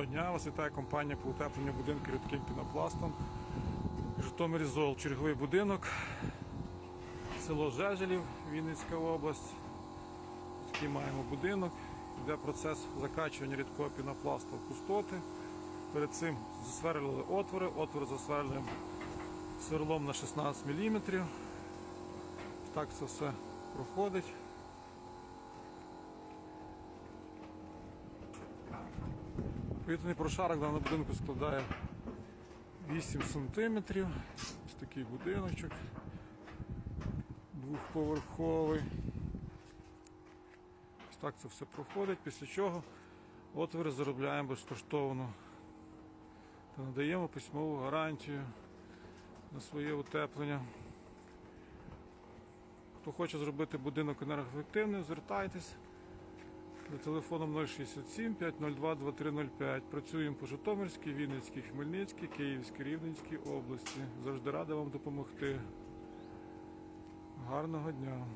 Доброго дня, вас вітає компанія по утепленню будинків рідким пінопластом. Житомирі Зол, черговий будинок, село Жежелів, Вінницька область. Такий маємо будинок. Йде процес закачування рідкого пінопласту в пустоти. Перед цим засверлили отвори, отвори засверлюємо сверлом на 16 мм. Так це все проходить. Повітряний прошарок даного будинку складає 8 см. Ось такий будиночок двохповерховий. Ось так це все проходить, після чого отвори заробляємо безкоштовно та надаємо письмову гарантію на своє утеплення. Хто хоче зробити будинок енергоефективним, звертайтесь. За телефоном 067 502 2305. Працюємо по Житомирській, Вінницькій, Хмельницькій, Київській, Рівненській області. Завжди рада вам допомогти. Гарного дня!